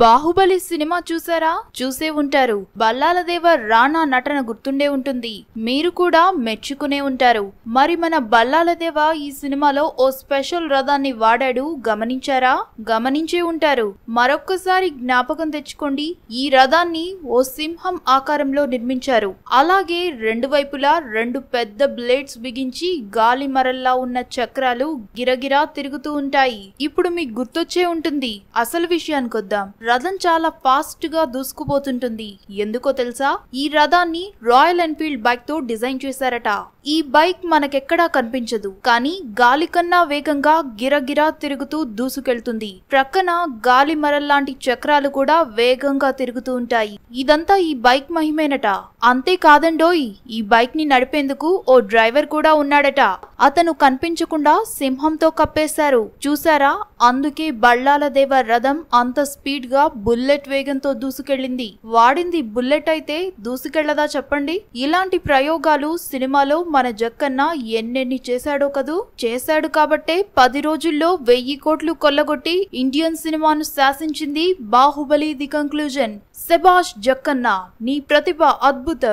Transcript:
Baahubali cinema చూసారా? చూసే ఉంటారు. బల్లాలదేవ రాణా నటన గుర్తుండే ఉంటుంది. మీరు కూడా మెచ్చుకునే ఉంటారు. మరి మన బల్లాలదేవ ఈ సినిమాలో ఓ స్పెషల్ రథాన్ని వాడాడు గమనించారా? గమనించే ఉంటారు. మరొక్కసారి జ్ఞాపకం తెచ్చుకోండి. ఈ రథాన్ని ఓ సింహం ఆకారంలో నిర్మించారు. అలాగే రెండు వైపులా రెండు పెద్ద బ్లేడ్స్ బిగించి గాలి మరల్లా ఉన్న చక్రాలు గిరగిరా తిరుగుతూ ఉంటాయి. ఇప్పుడు మీకు గుర్తొచ్చే ఉంటుంది. అసలు విషయానికి వద్దాం రథం చాలా ఫాస్ట్గా దూసుకుపోతుంటుంది. ఎందుకో తెలుసా? ఈ రథాన్ని రాయల్ ఎన్ఫీల్డ్ బైక్తో డిజైన్ చేశారట. ఈ బైక్ మనకెక్కడా కనిపించదు. కానీ గాలి కన్నా వేగంగా గిరగిరా తిరుగుతూ దూసుకెళ్తుంది. ప్రక్కన గాలి మరల్లాంటి చక్రాలు కూడా వేగంగా తిరుగుతూ ఉంటాయి. ఇదంతా ఈ బైక్ మహిమేనట. అంతేకాదండోయ్ ఈ బైక్ని నడిపేందుకు ఓ డ్రైవర్ కూడా ఉన్నాడట. అతను కనిపించకుండా సింహంతో కప్పేశారు. చూసారా అందుకే బళ్ళాల దేవ రథం అంత స్పీడ్గా బుల్లెట్ వేగంతో దూసుకెళ్ళింది. వాడింది బుల్లెట్ అయితే దూసుకెళ్ళదా చెప్పండి? ఇలాంటి ప్రయోగాలు సినిమాలో మన జక్కన్న ఎన్నెన్ని చేశాడో కదూ? చేశాడు కాబట్టే పది రోజుల్లో వెయ్యి కోట్లు కొల్లగొట్టి ఇండియన్ సినిమాను శాసించింది బాహుబలి ది కంక్లూజన్. సెబాష్ జక్కన్న నీ ప్రతిభ అద్భుతం.